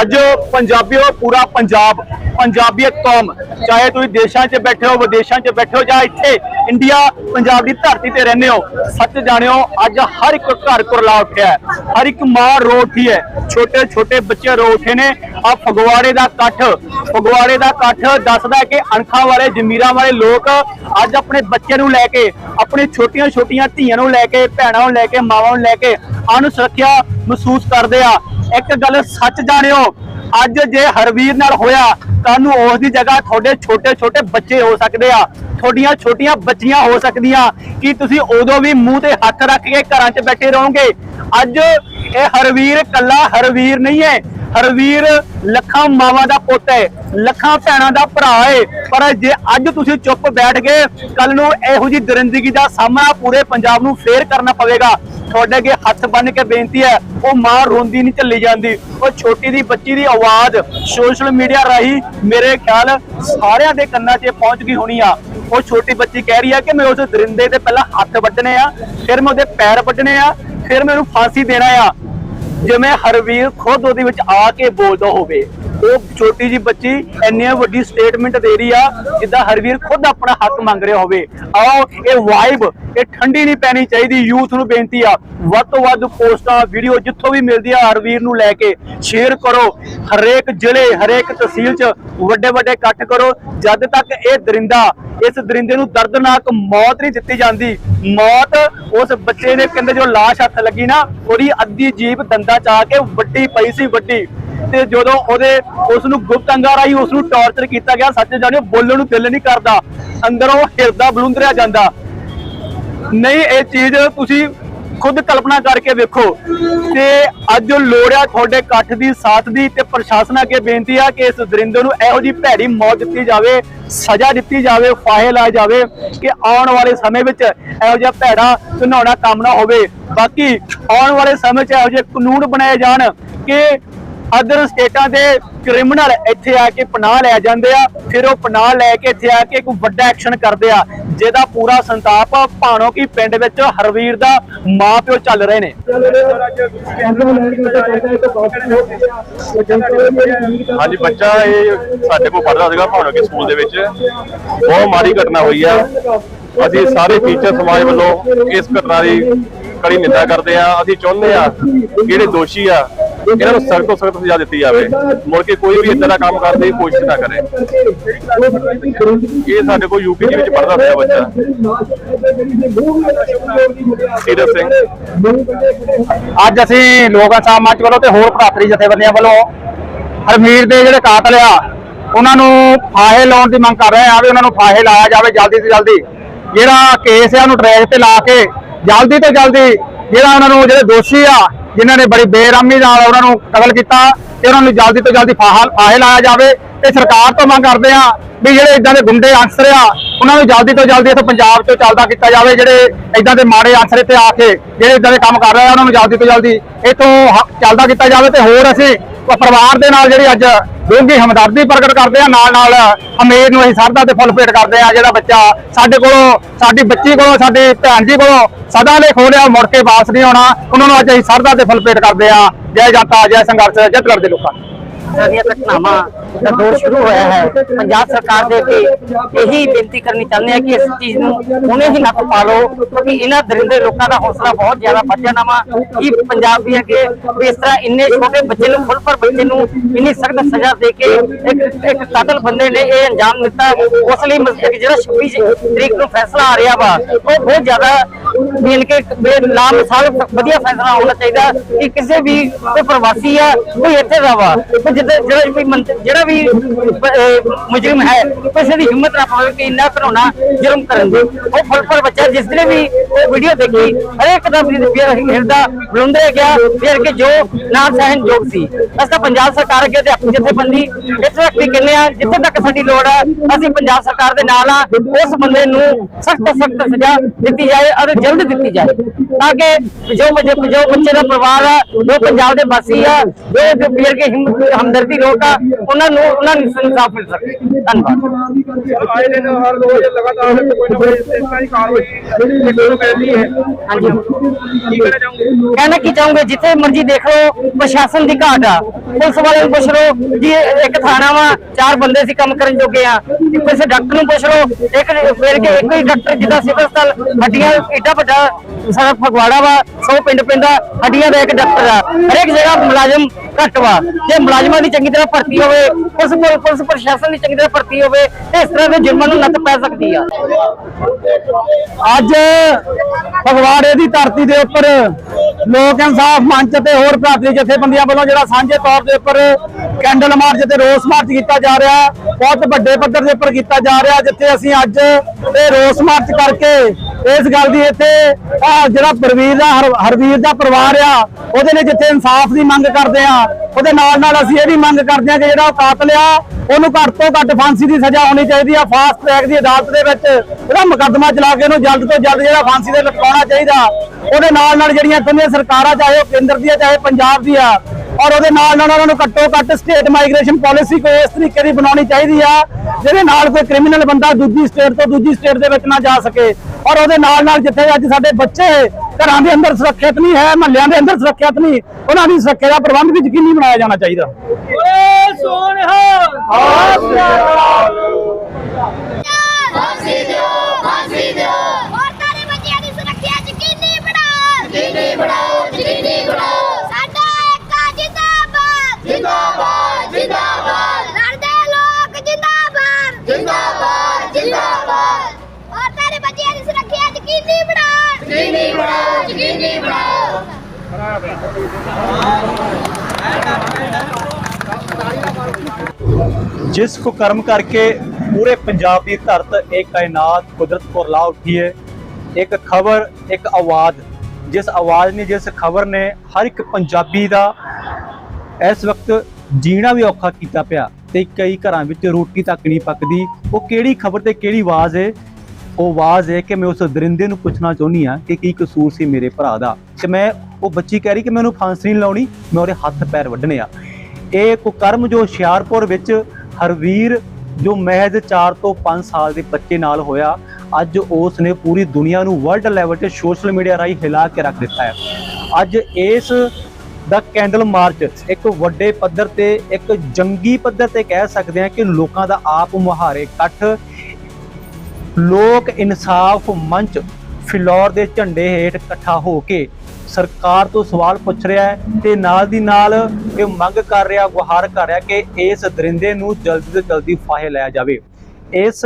ਅੱਜ ਪੰਜਾਬੀਓ ਪੂਰਾ ਪੰਜਾਬ ਪੰਜਾਬੀਅਤ ਕੌਮ, ਚਾਹੇ ਤੁਸੀਂ ਦੇਸ਼ਾਂ 'ਚ ਬੈਠੇ ਹੋ, ਵਿਦੇਸ਼ਾਂ 'ਚ ਬੈਠੇ ਹੋ, ਜਾਂ ਇੱਥੇ ਇੰਡੀਆ, ਪੰਜਾਬ ਦੀ ਧਰਤੀ ਤੇ ਰਹਿੰਦੇ ਹੋ, ਸੱਚ ਜਾਣਿਓ, ਅੱਜ ਹਰ ਇੱਕ ਘਰ ਕੁਰਲਾ ਉੱਠਿਆ ਹੈ। ਹਰ ਇੱਕ ਮਾਂ ਰੋ ਉੱਠੀ ਹੈ। ਛੋਟੇ ਛੋਟੇ ਬੱਚੇ ਰੋ ਉੱਠੇ ਨੇ। ਆ ਫਗਵਾੜੇ ਦਾ ਇਕੱਠ, ਫਗਵਾੜੇ ਦਾ ਇਕੱਠ ਦੱਸਦਾ ਕਿ ਅਣਖਾਂ ਵਾਲੇ, ਜ਼ਮੀਰਾਂ ਵਾਲੇ ਲੋਕ ਅੱਜ ਆਪਣੇ ਬੱਚੇ ਨੂੰ ਲੈ ਕੇ, ਆਪਣੇ ਛੋਟੀਆਂ ਛੋਟੀਆਂ ਧੀਆਂ ਨੂੰ ਲੈ ਕੇ, ਭੈਣਾਂ ਨੂੰ ਲੈ ਕੇ, ਮਾਵਾਂ ਨੂੰ ਲੈ ਕੇ ਅਣਸੁਰੱਖਿਆ ਮਹਿਸੂਸ ਕਰਦੇ ਆ। ਇੱਕ ਗੱਲ ਸੱਚ ਜਾਣਿਓ ਅੱਜ ਜੇ ਹਰਵੀਰ ਨਾਲ ਹੋਇਆ ਕੱਲ ਨੂੰ ਉਸ ਦੀ ਜਗ੍ਹਾ ਤੁਹਾਡੇ ਛੋਟੇ ਛੋਟੇ ਬੱਚੇ ਹੋ ਸਕਦੇ ਆ। ਤੁਹਾਡੀਆਂ ਛੋਟੀਆਂ ਬੱਚੀਆਂ ਹੋ ਸਕਦੀਆਂ। ਕਿ ਤੁਸੀਂ ਉਦੋਂ ਵੀ ਮੂੰਹ ਤੇ ਹੱਥ ਰੱਖ ਕੇ ਘਰਾਂ 'ਚ ਬੈਠੇ ਰਹੋਗੇ? ਅੱਜ ਇਹ ਹਰਵੀਰ ਕੱਲਾ ਹਰਵੀਰ ਨਹੀਂ ਹੈ। ਹਰਵੀਰ ਲੱਖਾਂ ਮਾਵਾਂ ਦਾ ਪੁੱਤ ਹੈ, ਲੱਖਾਂ ਭੈਣਾਂ ਦਾ ਭਰਾ ਹੈ। ਪਰ ਜੇ ਅੱਜ ਤੁਸੀਂ ਚੁੱਪ ਬੈਠ ਗਏ ਕੱਲ ਨੂੰ ਇਹੋ ਜੀ ਦਰਿੰਦਗੀ ਦਾ ਸਾਹਮਣਾ ਪੂਰੇ ਪੰਜਾਬ ਨੂੰ ਫੇਰ ਕਰਨਾ ਪਵੇਗਾ, ਤੁਹਾਡੇ ਅੱਗੇ ਹੱਥ ਬੰਨ ਕੇ ਬੇਨਤੀ ਹੈ, ਉਹ ਮਾਂ ਰੋਂਦੀ ਨਹੀਂ ਚੱਲੀ ਜਾਂਦੀ। ਉਹ ਛੋਟੀ ਦੀ ਬੱਚੀ ਦੀ ਆਵਾਜ਼ ਸੋਸ਼ਲ ਮੀਡੀਆ ਰਾਹੀਂ ਮੇਰੇ ਖਿਆਲ ਸਾਰਿਆਂ ਦੇ ਕੰਨਾਂ 'ਚ ਪਹੁੰਚ ਗਈ ਹੋਣੀ ਆ। ਉਹ ਛੋਟੀ ਬੱਚੀ ਕਹਿ ਰਹੀ ਆ ਕਿ ਮੈਂ ਉਸ ਦਰਿੰਦੇ ਤੇ ਪਹਿਲਾਂ ਹੱਥ ਵੱਢਣੇ ਆ, ਫਿਰ ਮੈਂ ਉਹਦੇ ਪੈਰ ਵੱਢਣੇ ਆ, ਫਿਰ ਮੈਂ ਉਹਨੂੰ ਫਾਂਸੀ ਦੇਣਾ ਆ। ਜਿਵੇਂ ਹਰਵੀਰ ਖੁਦ ਉਹਦੇ ਵਿੱਚ ਆ ਕੇ ਬੋਲਦਾ ਹੋਵੇ। ਉਹ ਛੋਟੀ ਜੀ ਬੱਚੀ ਇੰਨੀ ਵੱਡੀ ਸਟੇਟਮੈਂਟ ਦੇ ਰਹੀ ਆ, ਜਿੱਦਾਂ ਹਰਵੀਰ ਖੁਦ ਆਪਣਾ ਹੱਕ ਮੰਗ ਰਿਹਾ ਹੋਵੇ। ਆਓ, ਇਹ ਵਾਈਬ ਇਹ ਠੰਡੀ ਨਹੀਂ ਪੈਣੀ ਚਾਹੀਦੀ ਯੂਥ ਨੂੰ ਬੇਨਤੀ ਆ। ਵੱਧ ਤੋਂ ਵੱਧ ਪੋਸਟਾਂ ਵੀਡੀਓ ਜਿੱਥੋਂ ਵੀ ਮਿਲਦੀ ਆ ਹਰਵੀਰ ਨੂੰ ਲੈ ਕੇ ਸ਼ੇਅਰ ਕਰੋ। ਹਰੇਕ ਜ਼ਿਲ੍ਹੇ, ਹਰੇਕ ਤਹਿਸੀਲ 'ਚ ਵੱਡੇ ਵੱਡੇ ਇਕੱਠ ਕਰੋ। ਜਦ ਤੱਕ ਇਹ ਦਰਿੰਦਾ, ਇਸ ਦਰਿੰਦੇ ਨੂੰ ਦਰਦਨਾਕ ਮੌਤ ਨਹੀਂ ਦਿੱਤੀ ਜਾਂਦੀ, ਮੌਤ ਉਸ ਬੱਚੇ ਨੇ ਕਹਿੰਦੇ ਜੋ ਲਾਸ਼ ਹੱਥ ਲੱਗੀ ਨਾ, ਉਹਦੀ ਅੱਧੀ ਜੀਭ ਦੰਦਾਂ ਚ ਆ ਕੇ ਵੱਡੀ ਪਈ ਸੀ, ਵੱਡੀ। ਤੇ ਜਦੋਂ ਉਹਦੇ ਉਸ ਨੂੰ ਗੁਪਤ ਅੰਗਾਂ ਰਾਹੀਂ ਉਸ ਨੂੰ ਟਾਰਚਰ ਕੀਤਾ ਗਿਆ, ਸੱਚ ਜਾਣਿਓ, ਬੋਲਣ ਨੂੰ ਦਿਲ ਨਹੀਂ ਕਰਦਾ। ਅੰਦਰੋਂ ਹਿਰਦਾ ਬਲੁੰਦਰਿਆ ਜਾਂਦਾ। ਨਹੀਂ, ਇਹ ਚੀਜ਼ ਤੁਸੀਂ ਖੁਦ ਕਲਪਨਾ ਕਰਕੇ ਵੇਖੋ। ਤੇ ਅੱਜ ਲੋੜ ਆ ਤੁਹਾਡੇ ਇਕੱਠ ਦੀ, ਸਾਥ ਦੀ ਤੇ ਪ੍ਰਸ਼ਾਸਨ ਅੱਗੇ ਬੇਨਤੀ ਆ ਕਿ ਇਸ ਦਰਿੰਦੇ ਨੂੰ ਇਹੋ ਜੀ ਭੈੜੀ ਮੌਤ ਦਿੱਤੀ ਜਾਵੇ, ਸਜ਼ਾ ਦਿੱਤੀ ਜਾਵੇ, ਫਾਹੇ ਲਾਇਆ ਜਾਵੇ ਕਿ ਆਉਣ ਵਾਲੇ ਸਮੇਂ ਵਿੱਚ ਇਹੋ ਜਿਹਾ ਭੈੜਾ ਘਿਨਾਉਣਾ ਕੰਮ ਨਾ ਹੋਵੇ। ਬਾਕੀ ਆਉਣ ਵਾਲੇ ਸਮੇਂ 'ਚ ਇਹੋ ਜਿਹੇ ਕਾਨੂੰਨ ਬਣਾਏ ਜਾਣ ਕਿ ਅਦਰ ਸਟੇਟਾਂ ਦੇ ਕ੍ਰਿਮੀਨਲ ਇੱਥੇ ਆ ਕੇ ਪਨਾਹ ਲੈ ਜਾਂਦੇ ਆ, ਫਿਰ ਉਹ ਪਨਾਹ ਲੈ ਕੇ ਇੱਥੇ ਆ ਕੇ ਕੋਈ ਵੱਡਾ ਐਕਸ਼ਨ ਕਰਦੇ ਆ। ਜਿਹਦਾ ਪੂਰਾ ਸੰਤਾਪ ਭਾਣੋ ਕੀ ਪਿੰਡ ਵਿੱਚ ਹਰਵੀਰ ਦਾ ਮਾਂ ਪਿਓ ਚੱਲ ਰਹੇ ਨੇ। ਹਾਂਜੀ, ਬੱਚਾ ਇਹ ਸਾਡੇ ਕੋਲ ਪੜ੍ਹਦਾ ਸੀਗਾ ਭਾਣੋ ਕੀ ਸਕੂਲ ਦੇ ਵਿੱਚ। ਬਹੁਤ ਮਾੜੀ ਘਟਨਾ ਹੋਈ ਆ। ਅਸੀਂ ਸਾਰੇ ਟੀਚਰ ਸਮਾਜ ਵੱਲੋਂ ਇਸ ਘਟਨਾ ਦੀ ਕੜੀ ਨਿੰਦਾ ਕਰਦੇ ਆ। ਅਸੀਂ ਚਾਹੁੰਦੇ ਆ ਜਿਹੜੇ ਦੋਸ਼ੀ ਆ ਇਹਨਾਂ ਨੂੰ ਸਖਤ ਤੋਂ ਸਖਤ ਸਜ਼ਾ ਦਿੱਤੀ ਜਾਵੇ। ਮੁੜ ਕੇ ਕੋਈ ਵੀ ਇਦਾਂ ਦਾ ਕੰਮ ਕਰਨ ਦੀ ਕੋਸ਼ਿਸ਼ ਨਾ ਕਰੇ। ਇਹ ਸਾਡੇ ਕੋਲ ਯੂਪੀ ਦੇ ਵਿੱਚ ਪੜ੍ਹਦਾ ਸੀਗਾ ਬੱਚਾ। ਸੀਰਤ ਸਿੰਘ। ਅੱਜ ਅਸੀਂ ਲੋਕ ਇਨਸਾਫ ਵੱਲੋਂ ਤੇ ਹੋਰ ਭਰਾਤਰੀ ਜਥੇਬੰਦੀਆਂ ਵੱਲੋਂ ਹਰਮੀਰ ਦੇ ਜਿਹੜੇ ਕਾਤਲ ਆ, ਉਹਨਾਂ ਨੂੰ ਫਾਹੇ ਲਾਉਣ ਦੀ ਮੰਗ ਕਰ ਰਹੇ ਆ ਵੀ ਉਹਨਾਂ ਨੂੰ ਫਾਹੇ ਲਾਇਆ ਜਾਵੇ ਜਲਦੀ ਤੋਂ ਜਲਦੀ। ਜਿਹੜਾ ਕੇਸ ਆ ਉਹਨੂੰ ਟਰੈਕ ਤੇ ਲਾ ਕੇ ਜਲਦੀ ਤੋਂ ਜਲਦੀ ਜਿਹੜਾ ਉਹਨਾਂ ਨੂੰ ਜਿਹੜੇ ਦੋਸ਼ੀ ਆ ਜਿਨ੍ਹਾਂ ਨੇ ਬੜੀ ਬੇਰਹਿਮੀ ਨਾਲ ਉਹਨਾਂ ਨੂੰ ਕਤਲ ਕੀਤਾ ਤੇ ਉਹਨਾਂ ਨੂੰ ਜਲਦੀ ਤੋਂ ਜਲਦੀ ਫਾਹਾ ਫਾਹੇ ਲਾਇਆ ਜਾਵੇ ਤੇ ਸਰਕਾਰ ਤੋਂ ਮੰਗ ਕਰਦੇ ਆ ਵੀ ਜਿਹੜੇ ਇਦਾਂ ਦੇ ਗੁੰਡੇ ਅਨਸਰ ਆ, ਉਹਨਾਂ ਨੂੰ ਜਲਦੀ ਤੋਂ ਜਲਦੀ ਇੱਥੇ ਪੰਜਾਬ ਤੋਂ ਚੱਲਦਾ ਕੀਤਾ ਜਾਵੇ, ਜਿਹੜੇ ਇਦਾਂ ਦੇ ਮਾੜੇ ਅਨਸਰ ਇੱਥੇ ਆ ਕੇ ਜਿਹੜੇ ਇਦਾਂ ਦੇ ਕੰਮ ਕਰ ਰਹੇ ਆ, ਉਹਨਾਂ ਨੂੰ ਜਲਦੀ ਤੋਂ ਜਲਦੀ ਇੱਥੋਂ ਚੱਲਦਾ ਕੀਤਾ ਜਾਵੇ ਤੇ ਹੋਰ ਅਸੀਂ ਪਰਿਵਾਰ ਦੇ ਨਾਲ ਜਿਹੜੀ ਅੱਜ ਡੂੰਘੀ ਹਮਦਰਦੀ ਪ੍ਰਗਟ ਕਰਦੇ ਆ, ਨਾਲ ਨਾਲ ਅਮੀਰ ਨੂੰ ਅਸੀਂ ਸਰਦਾ ਤੇ ਫੁੱਲ ਭੇਟ ਕਰਦੇ ਆ, ਜਿਹੜਾ ਬੱਚਾ ਸਾਡੇ ਕੋਲੋਂ, ਸਾਡੀ ਬੱਚੀ ਕੋਲੋਂ, ਸਾਡੀ ਭੈਣ ਜੀ ਕੋਲੋਂ ਸਦਾ ਲਈ ਖੋਲਿਆ ਮੁੜ ਕੇ ਵਾਪਸ ਨਹੀਂ ਆਉਣਾ। ਉਹਨਾਂ ਨੂੰ ਅੱਜ ਅਸੀਂ ਸਰਦਾ ਤੇ ਫੁੱਲ ਭੇਟ ਕਰਦੇ ਆ। ਜੈ ਜਨਤਾ, ਜੈ ਸੰਘਰਸ਼, ਜੈ ਕਰਦੇ ਲੋਕਾਂ ਦੀਆਂ ਘਟਨਾਵਾਂ ਦਾ ਦੌਰ ਸ਼ੁਰੂ ਹੋਇਆ ਹੈ। ਪੰਜਾਬ ਸਰਕਾਰ ਦੇ ਅੱਗੇ ਇਹੀ ਬੇਨਤੀ ਕਰਨੀ ਚਾਹੁੰਦੇ ਆ ਕਿ ਇਸ ਚੀਜ਼ ਨੂੰ ਹੁਣੇ ਹੀ ਨੱਥ ਪਾ ਲਓ ਕਿਉਂਕਿ ਇਹਨਾਂ ਦਰਿੰਦੇ ਲੋਕਾਂ ਦਾ ਹੌਸਲਾ ਬਹੁਤ ਜ਼ਿਆਦਾ ਵੱਧ ਜਾਣਾ ਵਾ। ਕਿ ਪੰਜਾਬ ਵੀ ਅੱਗੇ ਇਸ ਤਰ੍ਹਾਂ ਇੰਨੇ ਛੋਟੇ ਬੱਚੇ ਨੂੰ ਫੁੱਲ ਪਰ ਬੱਚੇ ਨੂੰ ਇੰਨੀ ਸਖਤ ਸਜ਼ਾ ਦੇ ਕੇ ਇੱਕ ਇੱਕ ਕਾਤਲ ਬੰਦੇ ਨੇ ਇਹ ਅੰਜਾਮ ਦਿੱਤਾ। ਉਸ ਲਈ ਜਿਹੜਾ 26 ਤਰੀਕ ਨੂੰ ਫੈਸਲਾ ਆ ਰਿਹਾ ਵਾ, ਉਹ ਬਹੁਤ ਜ਼ਿਆਦਾ ਮਿਲ ਕੇ ਬੇਨਾਮਿਸਾਲ ਵਧੀਆ ਫੈਸਲਾ ਹੋਣਾ ਚਾਹੀਦਾ ਕਿ ਕਿਸੇ ਵੀ ਕੋਈ ਪ੍ਰਵਾਸੀ ਆ, ਕੋਈ ਇੱਥੇ ਦਾ ਵਾ। ਕੋਈ ਜਿਹੜਾ ਵੀ ਮੰਤ- ਜਿਹੜਾ ਵੀ ਅਹ, ਮੁਜਰਮ ਹੈ ਕਿਸੇ ਦੀ ਹਿੰਮਤ ਨਾ ਪਾਵੇ ਕਿ ਇੰਨਾ ਘਰੋਣਾ ਜੁਰਮ ਕਰਨ ਦੀ। ਉਹ ਫੁੱਲਪੁਰ ਬੱਚਾ ਜਿਸ ਦਿਨ ਵੀ ਉਹ ਵੀਡੀਓ ਦੇਖੀ ਹਰੇਕ ਦਾ ਵੀ ਹਿਰਦਾ ਬੁਲੰਦਿਆ ਗਿਆ ਫਿਰ ਕਿ ਜੋ ਨਾ ਸਹਿਣ ਯੋਗ ਸੀ। ਅਸੀਂ ਪੰਜਾਬ ਸਰਕਾਰ ਅੱਗੇ ਤੇ ਆਪਣੀ ਜਥੇਬੰਦੀ ਇਸ ਵਕਤ ਵੀ ਕਹਿੰਦੇ ਆ ਜਿੱਥੇ ਤੱਕ ਸਾਡੀ ਲੋੜ ਹੈ ਅਸੀਂ ਪੰਜਾਬ ਸਰਕਾਰ ਦੇ ਨਾਲ ਆ ਉਸ ਬੰਦੇ ਨੂੰ ਸਖਤ ਸਖਤ ਸਜ਼ਾ ਦਿੱਤੀ ਜਾਏ ਅਤੇ ਜਲਦ ਦਿੱਤੀ ਜਾਏ। ਤਾਂ ਕਿ ਜੋ ਬੱਚੇ ਜੋ ਬੱਚੇ ਦਾ ਪਰਿਵਾਰ ਆ ਜੋ ਪੰਜਾਬ ਦੇ ਵਾਸੀ ਆ ਜੋ ਪੀਰ ਕੇ ਹਿੰਮ- ਹਮਦਰਦੀ ਲੋਕ ਆ ਉਹਨਾਂ ਨੂੰ ਉਹਨਾਂ ਨੂੰ ਇਨਸਾਫ ਮਿਲ ਸਕੇ। ਧੰਨਵਾਦ। ਆਏ ਦਿਨ ਹਰ ਰੋਜ਼ ਲਗਾਤਾਰ ਕੋਈ ਨਾ ਕੋਈ ਇਸ ਤਰ੍ਹਾਂ ਦੀ ਕਾਰਵਾਈ ਹੈ ਹਾਂਜੀ। ਕੀ ਕਹਿਣਾ ਚਾਹੋਗੇ? ਕਹਿਣਾ ਕੀ ਚਾਹੂੰਗੇ? ਜਿੱਥੇ ਮਰਜ਼ੀ ਦੇਖ ਲਓ ਪ੍ਰਸ਼ਾਸਨ ਦੀ ਘਾਟ ਆ। ਪੁਲਿਸ ਵਾਲੇ ਨੂੰ ਪੁੱਛ ਲਓ ਜੀ ਇੱਕ ਥਾਣਾ ਵਾ ਚਾਰ ਬੰਦੇ ਸੀ ਕੰਮ ਕਰਨ ਜੋਗੇ ਆ। ਕਿਸੇ ਡਾਕਟਰ ਨੂੰ ਪੁੱਛ ਲਓ ਇੱਕ ਫਿਰ ਕੇ ਇੱਕ ਹੀ ਡਾਕਟਰ ਜਿਹਦਾ ਸਿਵਲ ਹਸਪਤਾਲ ਹੱਡੀਆਂ ਏਡਾ ਵੱਡਾ ਸਾਰਾ ਫਗਵਾੜਾ ਵਾ 100 ਪਿੰਡ ਪੈਂਦਾ ਹੱਡੀਆਂ ਦਾ ਇੱਕ ਡਾਕਟਰ ਆ। ਹਰੇਕ ਜਗ੍ਹਾ ਮੁਲਾਜ਼ਮ ਘੱਟ ਵਾ। ਜੇ ਮੁਲਾਜ਼ਮਾਂ ਦੀ ਚੰਗੀ ਤਰ੍ਹਾਂ ਭਰਤੀ ਹੋਵੇ, ਪੁਲਿਸ ਪੁਲਿਸ ਪ੍ਰਸ਼ਾਸਨ ਦੀ ਚੰਗੀ ਤਰ੍ਹਾਂ ਭਰਤੀ ਹੋਵੇ, ਤੇ ਇਸ ਤਰ੍ਹਾਂ ਦੇ ਜੁਰਮਾਂ ਨੂੰ ਨੱਥ ਪੈ ਸਕਦੀ ਆ। ਅੱਜ ਫਗਵਾੜੇ ਦੀ ਧਰਤੀ ਦੇ ਉੱਪਰ ਲੋਕ ਇਨਸਾਫ ਮੰਚ ਤੇ ਹੋਰ ਭਰਾਤਰੀ ਜਥੇਬੰਦੀਆਂ ਵੱਲੋਂ ਜਿਹੜਾ ਸਾਂਝੇ ਤੌਰ ਦੇ ਉੱਪਰ ਕੈਂਡਲ ਮਾਰਚ ਤੇ ਰੋਸ ਮਾਰਚ ਕੀਤਾ ਜਾ ਰਿਹਾ, ਬਹੁਤ ਵੱਡੇ ਪੱਧਰ ਦੇ ਉੱਪਰ ਕੀਤਾ ਜਾ ਰਿਹਾ, ਜਿੱਥੇ ਅਸੀਂ ਅੱਜ ਇਹ ਰੋਸ ਮਾਰਚ ਕਰਕੇ ਇਸ ਗੱਲ ਦੀ ਇੱਥੇ ਜਿਹੜਾ ਪ੍ਰਵੀਰ ਦਾ, ਹਰ- ਹਰਵੀਰ ਦਾ ਪਰਿਵਾਰ ਆ, ਉਹਦੇ ਲਈ ਜਿੱਥੇ ਇਨਸਾਫ ਦੀ ਮੰਗ ਕਰਦੇ ਆ, ਉਹਦੇ ਨਾਲ ਨਾਲ ਅਸੀਂ ਇਹ ਵੀ ਮੰਗ ਕਰਦੇ ਆ ਕਿ ਜਿਹੜਾ ਉਹ ਕਾਤਲ ਆ, ਉਹਨੂੰ ਘੱਟ ਤੋਂ ਘੱਟ ਫਾਂਸੀ ਦੀ ਸਜ਼ਾ ਹੋਣੀ ਚਾਹੀਦੀ ਆ, ਫਾਸਟ ਟਰੈਕ ਦੀ ਅਦਾਲਤ ਦੇ ਵਿੱਚ ਉਹਦਾ ਮੁਕੱਦਮਾ ਚਲਾ ਕੇ ਉਹਨੂੰ ਜਲਦ ਤੋਂ ਜਲਦ ਜਿਹੜਾ ਫਾਂਸੀ ਦੇ ਲਟਕਾਉਣਾ ਚਾਹੀਦਾ, ਉਹਦੇ ਨਾਲ ਨਾਲ ਜਿਹੜੀਆਂ ਦੋਨੇ ਸਰਕਾਰਾਂ, ਚਾਹੇ ਉਹ ਕੇਂਦਰ ਦੀ ਆ ਚਾਹੇ ਪੰਜਾਬ ਦੀ ਆ ਔਰ ਉਹਦੇ ਨਾਲ ਨਾਲ ਉਹਨਾਂ ਨੂੰ ਘੱਟੋ ਘੱਟ ਸਟੇਟ ਮਾਈਗ੍ਰੇਸ਼ਨ ਪਾਲਿਸੀ ਕੋਈ ਇਸ ਤਰੀਕੇ ਦੀ ਬਣਾਉਣੀ ਚਾਹੀਦੀ ਆ, ਜਿਹਦੇ ਨਾਲ ਕੋਈ ਕ੍ਰਿਮੀਨਲ ਬੰਦਾ ਦੂਜੀ ਸਟੇਟ ਤੋਂ ਦੂਜੀ ਸਟੇਟ ਦੇ ਵਿੱਚ ਨਾ ਜਾ ਸਕੇ। ਔਰ ਉਹਦੇ ਨਾਲ ਨਾਲ ਜਿੱਥੇ ਅੱਜ ਸਾਡੇ ਬੱਚੇ ਘਰਾਂ ਦੇ ਅੰਦਰ ਸੁਰੱਖਿਅਤ ਨਹੀਂ ਹੈ ਮਹੱਲਿਆਂ ਦੇ ਅੰਦਰ ਸੁਰੱਖਿਅਤ ਨਹੀਂ ਉਹਨਾਂ ਦੀ ਸੁਰੱਖਿਆ ਦਾ ਪ੍ਰਬੰਧ ਵੀ ਯਕੀਨੀ ਬਣਾਇਆ ਜਾਣਾ ਚਾਹੀਦਾ? ਫਾਂਸੀ ਦਿਓ ਫਾਂਸੀ ਦਿਓ ਔਰਤਾਂ ਦੇ ਬੱਚਿਆਂ ਦੀ ਸੁਰੱਖਿਆ ਯਕੀਨੀ ਬਣਾਓ। ਯਕੀਨੀ ਬਣਾਓ ਯਕੀਨੀ ਬਣਾਓ ਸਾਡਾ ਏਕਾ ਜਿੰਦਾਬਾਦ ਜਿੰਦਾਬਾਦ ਜਿੰਦਾਬਾਦ ਲੜਦੇ ਲੋਕ ਜਿੰਦਾਬਾਦ ਜਿੰਦਾਬਾਦ ਜਿੰਦਾਬਾਦ ਔਰਤਾਂ ਦੇ ਬੱਚਿਆਂ ਦੀ ਸੁਰੱਖਿਆ ਯਕੀਨੀ ਬਣਾਓ ਯਕੀਨੀ ਬਣਾਓ ਯਕੀਨੀ ਬਣਾਓ ਜਿਸ ਕੁਕਰਮ ਕਰਕੇ ਪੂਰੇ ਪੰਜਾਬ ਦੀ ਧਰਤ ਇੱਕ ਕਾਇਨਾਤ ਕੁਦਰਤ ਕੋਲ ਲਾ ਉੱਠੀ ਹੈ, ਇੱਕ ਖਬਰ, ਇੱਕ ਆਵਾਜ਼। ਜਿਸ ਆਵਾਜ਼ ਨੇ, ਜਿਸ ਖਬਰ ਨੇ ਹਰ ਇੱਕ ਪੰਜਾਬੀ ਦਾ ਇਸ ਵਕਤ ਜੀਣਾ ਵੀ ਔਖਾ ਕੀਤਾ ਪਿਆ ਤੇ ਕਈ ਘਰਾਂ ਵਿੱਚ ਰੋਟੀ ਤੱਕ ਨਹੀਂ ਪੱਕਦੀ। ਉਹ ਕਿਹੜੀ ਖਬਰ ਤੇ ਕਿਹੜੀ ਆਵਾਜ਼ ਹੈ? ਉਹ ਆਵਾਜ਼ ਹੈ ਕਿ ਮੈਂ ਉਸ ਦਰਿੰਦੇ ਨੂੰ ਪੁੱਛਣਾ ਚਾਹੁੰਦੀ ਆ ਕਿ ਕੀ ਕਸੂਰ ਸੀ ਮੇਰੇ ਭਰਾ ਦਾ। ਕਿ ਮੈਂ ਉਹ ਬੱਚੀ ਕਹਿ ਰਹੀ ਕਿ ਮੈਨੂੰ ਫਾਂਸੀ ਨਹੀਂ ਲਾਉਣੀ, ਮੈਂ ਉਹਦੇ ਹੱਥ ਪੈਰ ਵੱਢਣੇ ਆ। ਇਹ ਕੁਕਰਮ ਜੋ ਹੁਸ਼ਿਆਰਪੁਰ ਵਿੱਚ ਹਰਵੀਰ, ਜੋ ਮਹਿਜ਼ 4 ਤੋਂ 5 ਸਾਲ ਦੇ ਬੱਚੇ ਨਾਲ ਹੋਇਆ, ਅੱਜ ਉਸ ਨੇ ਪੂਰੀ ਦੁਨੀਆ ਨੂੰ ਵਰਲਡ ਲੈਵਲ ਤੇ ਸੋਸ਼ਲ ਮੀਡੀਆ ਰਾਹੀਂ ਹਿਲਾ ਕੇ ਰੱਖ ਦਿੱਤਾ ਹੈ। ਅੱਜ ਇਸ ਦਾ ਕੈਂਡਲ ਮਾਰਚ ਇੱਕ ਵੱਡੇ ਪੱਧਰ ਤੇ, ਇੱਕ ਜੰਗੀ ਪੱਧਰ ਤੇ ਕਹਿ ਸਕਦੇ ਹਾਂ ਕਿ ਲੋਕਾਂ ਦਾ ਆਪ ਮੁਹਾਰੇ ਇਕੱਠ, ਲੋਕ ਇਨਸਾਫ ਮੰਚ ਫਿਲੌਰ ਦੇ ਝੰਡੇ ਹੇਠ ਇਕੱਠਾ ਹੋ ਕੇ ਸਰਕਾਰ ਤੋਂ ਸਵਾਲ ਪੁੱਛ ਰਿਹਾ ਹੈ ਤੇ ਨਾਲ ਦੀ ਨਾਲ ਇਹ ਮੰਗ ਕਰ ਰਿਹਾ, ਗੁਹਾਰ ਕਰ ਰਿਹਾ ਕਿ ਇਸ ਦਰਿੰਦੇ ਨੂੰ ਜਲਦੀ ਤੋਂ ਜਲਦੀ ਫਾਹੇ ਲਿਆ ਜਾਵੇ। ਇਸ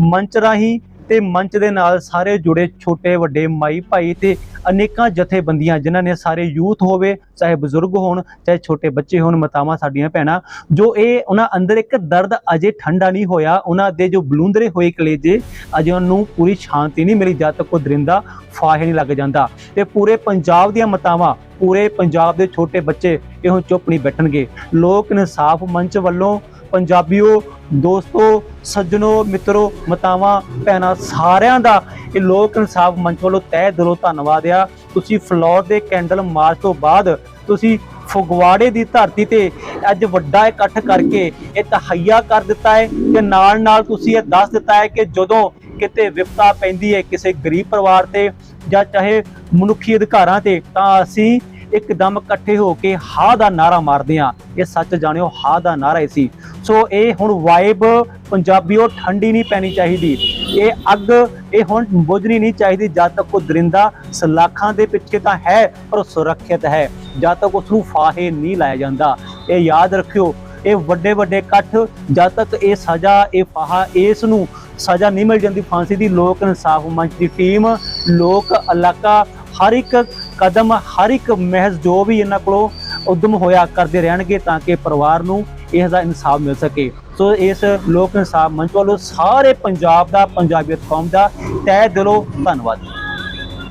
ਮੰਚ ਰਾਹੀਂ ਤੇ ਮੰਚ ਦੇ ਨਾਲ ਸਾਰੇ ਜੁੜੇ ਛੋਟੇ, ਵੱਡੇ ਮਾਈ ਭਾਈ ਤੇ ਅਨੇਕਾਂ ਜਥੇਬੰਦੀਆਂ, ਜਿਨ੍ਹਾਂ ਨੇ ਸਾਰੇ ਯੂਥ ਹੋਵੇ, ਚਾਹੇ ਬਜ਼ੁਰਗ ਹੋਣ, ਚਾਹੇ ਛੋਟੇ ਬੱਚੇ ਹੋਣ, ਮਾਤਾਵਾਂ ਸਾਡੀਆਂ ਭੈਣਾਂ, ਜੋ ਇਹ ਉਹਨਾਂ ਅੰਦਰ ਇੱਕ ਦਰਦ ਅਜੇ ਠੰਡਾ ਨਹੀਂ ਹੋਇਆ, ਉਹਨਾਂ ਦੇ ਜੋ ਬਲੂੰਦਰੇ ਹੋਏ ਕਲੇਜੇ, ਅਜੇ ਉਹਨੂੰ ਪੂਰੀ ਸ਼ਾਂਤੀ ਨਹੀਂ ਮਿਲੀ, ਜਦ ਤੱਕ ਉਹ ਦਰਿੰਦਾ ਫਾਹੇ ਨਹੀਂ ਲੱਗ ਜਾਂਦਾ। ਤੇ ਪੂਰੇ ਪੰਜਾਬ ਦੀਆਂ ਮਾਤਾਵਾਂ, ਪੂਰੇ ਪੰਜਾਬ ਦੇ ਛੋਟੇ ਬੱਚੇ ਇਹੋ ਚੁੱਪ ਨਹੀਂ ਬੈਠਣਗੇ। ਲੋਕ ਇਨਸਾਫ ਮੰਚ ਵੱਲੋਂ ਪੰਜਾਬੀਓ ਦੋਸਤੋ, ਸੱਜਣੋ, ਮਿੱਤਰੋ, ਮਤਾਵਾਂ, ਭੈਣਾਂ ਸਾਰਿਆਂ ਦਾ ਇਹ ਲੋਕ ਇਨਸਾਫ ਮੰਚ ਵੱਲੋਂ ਤਹਿ ਦਿਲੋਂ ਧੰਨਵਾਦ ਆ। ਤੁਸੀਂ ਫਲੋਰ ਦੇ ਕੈਂਡਲ ਮਾਰਚ ਤੋਂ ਬਾਅਦ ਤੁਸੀਂ ਫਗਵਾੜੇ ਦੀ ਧਰਤੀ ਤੇ ਅੱਜ ਵੱਡਾ ਇਕੱਠ ਕਰਕੇ ਇਹ ਤਹਈਆ ਕਰ ਦਿੱਤਾ ਹੈ ਤੇ ਨਾਲ ਨਾਲ ਤੁਸੀਂ ਇਹ ਦੱਸ ਦਿੱਤਾ ਹੈ ਕਿ ਜਦੋਂ ਕਿਤੇ ਵਿਪਤਾ ਪੈਂਦੀ ਹੈ ਕਿਸੇ ਗਰੀਬ ਪਰਿਵਾਰ ਤੇ ਜਾਂ ਚਾਹੇ ਮਨੁੱਖੀ ਅਧਿਕਾਰਾਂ ਤੇ, ਤਾਂ ਅਸੀਂ ਇੱਕਦਮ ਇਕੱਠੇ ਹੋ ਕੇ ਹਾ ਦਾ ਨਾਰਾ ਮਾਰਦੇ ਆ ਇਹ ਸੱਚ ਜਾਣਿਓ, ਹਾ ਦਾ ਨਾਰਾ ਹੀ ਸੀ। ਸੋ ਇਹ ਹੁਣ ਵਾਈਬ ਪੰਜਾਬੀਓ ਠੰਡੀ ਨਹੀਂ ਪੈਣੀ ਚਾਹੀਦੀ। ਇਹ ਅੱਗ, ਇਹ ਹੁਣ ਬੁਝਣੀ ਨਹੀਂ ਚਾਹੀਦੀ। ਜਦ ਤੱਕ ਉਹ ਦਰਿੰਦਾ ਸਲਾਖਾਂ ਦੇ ਪਿੱਛੇ ਤਾਂ ਹੈ, ਪਰ ਉਹ ਸੁਰੱਖਿਅਤ ਹੈ। ਜਦ ਤੱਕ ਉਸ ਨੂੰ ਫਾਹੇ ਨਹੀਂ ਲਾਇਆ ਜਾਂਦਾ। ਇਹ ਯਾਦ ਰੱਖਿਓ, ਇਹ ਵੱਡੇ ਵੱਡੇ ਇਕੱਠ, ਜਦ ਤੱਕ ਇਹ ਸਜ਼ਾ, ਇਹ ਫਾਹਾ, ਇਸ ਨੂੰ ਸਜ਼ਾ ਨਹੀਂ ਮਿਲ ਜਾਂਦੀ ਫਾਂਸੀ ਦੀ, ਲੋਕ ਇਨਸਾਫ ਮੰਚ ਦੀ ਟੀਮ, ਲੋਕ ਇਲਾਕਾ, ਹਰ ਇੱਕ ਕਦਮ ਹਰ ਇੱਕ ਮਹਿਜ਼ ਜੋ ਵੀ ਇਹਨਾਂ ਕੋਲੋਂ ਉਦਮ ਹੋਇਆ ਕਰਦੇ ਰਹਿਣਗੇ ਤਾਂ ਕਿ ਪਰਿਵਾਰ ਨੂੰ ਇਸ ਦਾ ਇਨਸਾਫ ਮਿਲ ਸਕੇ। ਸੋ ਇਸ ਲੋਕ ਇਨਸਾਫ ਮੰਚ ਵੱਲੋਂ ਸਾਰੇ ਪੰਜਾਬ ਦਾ, ਪੰਜਾਬੀਅਤ ਕੌਮ ਦਾ ਤਹਿ ਦਿਲੋਂ ਧੰਨਵਾਦ।